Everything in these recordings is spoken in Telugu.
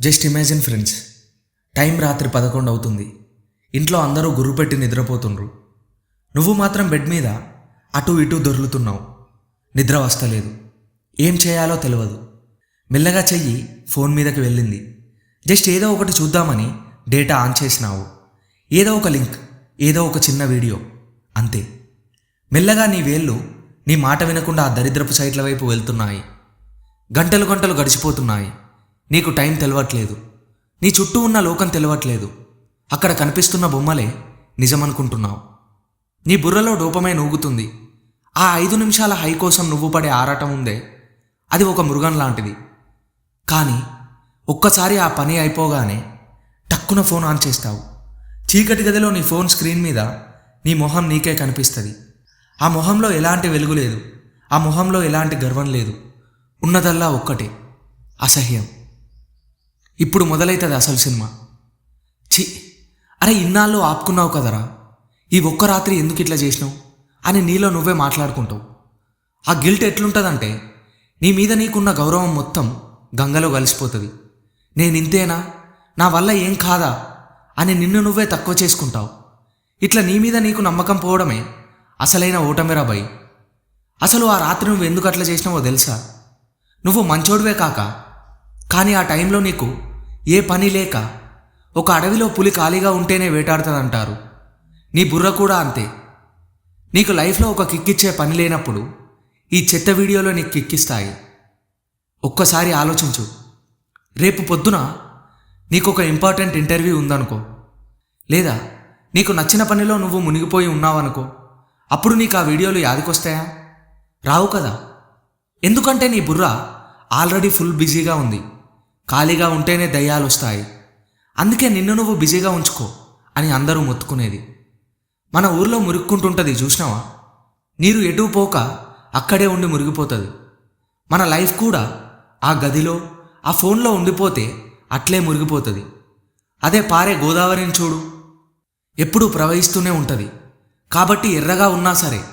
జస్ట్ ఇమాజిన్ ఫ్రెండ్స్ టైం రాత్రి పదకొండు అవుతుంది. ఇంట్లో అందరూ గురువు పెట్టి నిద్రపోతుండ్రు. నువ్వు మాత్రం బెడ్ మీద అటు ఇటు దొర్లుతున్నావు. నిద్ర వస్తలేదు. ఏం చేయాలో తెలియదు మెల్లగా చెయ్యి ఫోన్ మీదకి వెళ్ళింది. జస్ట్ ఏదో ఒకటి చూద్దామని డేటా ఆన్ చేసినావు. ఏదో ఒక లింక్ ఏదో ఒక చిన్న వీడియో అంతే. మెల్లగా నీ వేళ్ళు నీ మాట వినకుండా ఆ దరిద్రపు సైట్ల వైపు వెళ్తున్నాయి. గంటలు గంటలు గడిచిపోతున్నాయి. నీకు టైం తెలవట్లేదు. నీ చుట్టూ ఉన్న లోకం తెలవట్లేదు. అక్కడ కనిపిస్తున్న బొమ్మలే నిజమనుకుంటున్నావు. నీ బుర్రలో డోపమే నూగుతుంది ఆ ఐదు నిమిషాల హై కోసం నువ్వు పడే ఆరాటం ఉందే. అది ఒక మృగం లాంటిది. కానీ ఒక్కసారి ఆ పని అయిపోగానే టక్కున ఫోన్ ఆన్ చేస్తావు. చీకటి గదిలో నీ ఫోన్ స్క్రీన్ మీద నీ మొహం నీకే కనిపిస్తుంది. ఆ మొహంలో ఎలాంటి వెలుగు లేదు. ఆ మొహంలో ఎలాంటి గర్వం లేదు. ఉన్నదల్లా ఒక్కటే. అసహ్యం. ఇప్పుడు మొదలవుతుంది అసలు సినిమా. ఛీ అరే ఇన్నాళ్ళు ఆపుకున్నావు కదరా? ఈ ఒక్క రాత్రి ఎందుకు ఇట్లా చేసినావు? అని నీలో నువ్వే మాట్లాడుకుంటావు. ఆ గిల్ట్ ఎట్లుంటుందంటే నీ మీద నీకున్న గౌరవం మొత్తం గంగలో కలిసిపోతుంది. నేను ఇంతేనా? నా వల్ల ఏం కాదా? అని నిన్ను నువ్వే తక్కువ చేసుకుంటావు. ఇట్లా నీ మీద నీకు నమ్మకం పోవడమే అసలైన ఓటమిరా బై అసలు ఆ రాత్రి నువ్వు ఎందుకు అట్లా చేసినావో తెలుసా? నువ్వు మంచోడివే కాక కానీ ఆ టైంలో నీకు ఏ పని లేక ఒక అడవిలో పులి ఖాళీగా ఉంటేనే వేటాడుతుందంటారు. నీ బుర్ర కూడా అంతే. నీకు లైఫ్లో ఒక కిక్కిచ్చే పని లేనప్పుడు ఈ చెత్త వీడియోలో నీకు కిక్కిస్తాయి. ఒక్కసారి ఆలోచించు. రేపు పొద్దున నీకు ఒక ఇంపార్టెంట్ ఇంటర్వ్యూ ఉందనుకో. లేదా నీకు నచ్చిన పనిలో నువ్వు మునిగిపోయి ఉన్నావనుకో. అప్పుడు నీకు ఆ వీడియోలు యాదికొస్తాయా? రావు కదా. ఎందుకంటే నీ బుర్ర ఆల్రెడీ ఫుల్ బిజీగా ఉంది. ఖాళీగా ఉంటేనే దయ్యాలు వస్తాయి. అందుకే నిన్ను నువ్వు బిజీగా ఉంచుకో అని అందరూ మొత్తుకునేది. మన ఊర్లో మురుక్కుంటుంటుంది చూసినావా? నీరు ఎటు పోక అక్కడే ఉండి మురిగిపోతుంది. మన లైఫ్ కూడా ఆ గదిలో ఆ ఫోన్లో ఉండిపోతే అట్లే మురిగిపోతుంది. అదే పారే గోదావరిని చూడు. ఎప్పుడూ ప్రవహిస్తూనే ఉంటుంది. కాబట్టి ఎర్రగా ఉన్నా సరే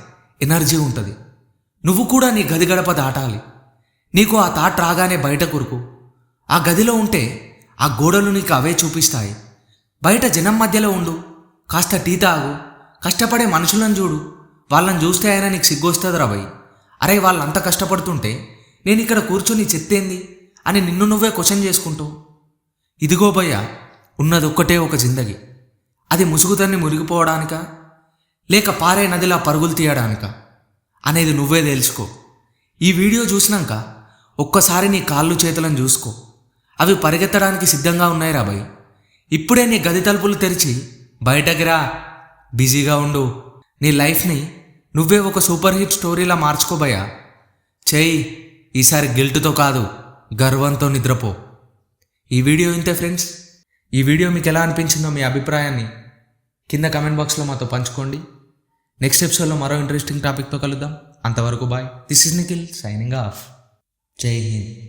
ఎనర్జీ ఉంటుంది. నువ్వు కూడా నీ గది గడప దాటాలి. నీకు ఆ తాట్ రాగానే బయట కొరుకు. ఆ గదిలో ఉంటే ఆ గోడలు నీకు అవే చూపిస్తాయి. బయట జనం మధ్యలో ఉండు. కాస్త టీ తాగు. కష్టపడే మనుషులను చూడు. వాళ్ళని చూస్తే అయినా నీకు సిగ్గొస్తుంది రాబోయ్ అరే వాళ్ళంత కష్టపడుతుంటే నేను ఇక్కడ కూర్చొని చెత్తేంది అని నిన్ను నువ్వే క్వశ్చన్ చేసుకుంటూ. ఇదిగో భయ్య ఉన్నది ఒక్కటే ఒక జిందగి. అది ముసుగుతన్ని మురిగిపోవడానికా లేక పారే నదిలా పరుగులు తీయడానికా అనేది నువ్వే తెలుసుకో ఈ వీడియో చూసినాక ఒక్కసారి నీ కాళ్ళు చేతులను చూసుకో. అవి పరిగెత్తడానికి సిద్ధంగా ఉన్నాయి రాబాయ్ ఇప్పుడే నీ గది తలుపులు తెరిచి బయటకి రా. బిజీగా ఉండు. నీ లైఫ్ని నువ్వే ఒక సూపర్ హిట్ స్టోరీలా మార్చుకోబోయా చేయి ఈసారి గిల్ట్తో కాదు గర్వంతో నిద్రపో. ఈ వీడియో ఇంతే ఫ్రెండ్స్. ఈ వీడియో మీకు ఎలా అనిపించిందో మీ అభిప్రాయాన్ని కింద కమెంట్ బాక్స్లో మాతో పంచుకోండి. నెక్స్ట్ ఎపిసోడ్లో మరో ఇంట్రెస్టింగ్ టాపిక్తో కలుద్దాం. అంతవరకు bye. This is Nikhil signing off జై హింద్.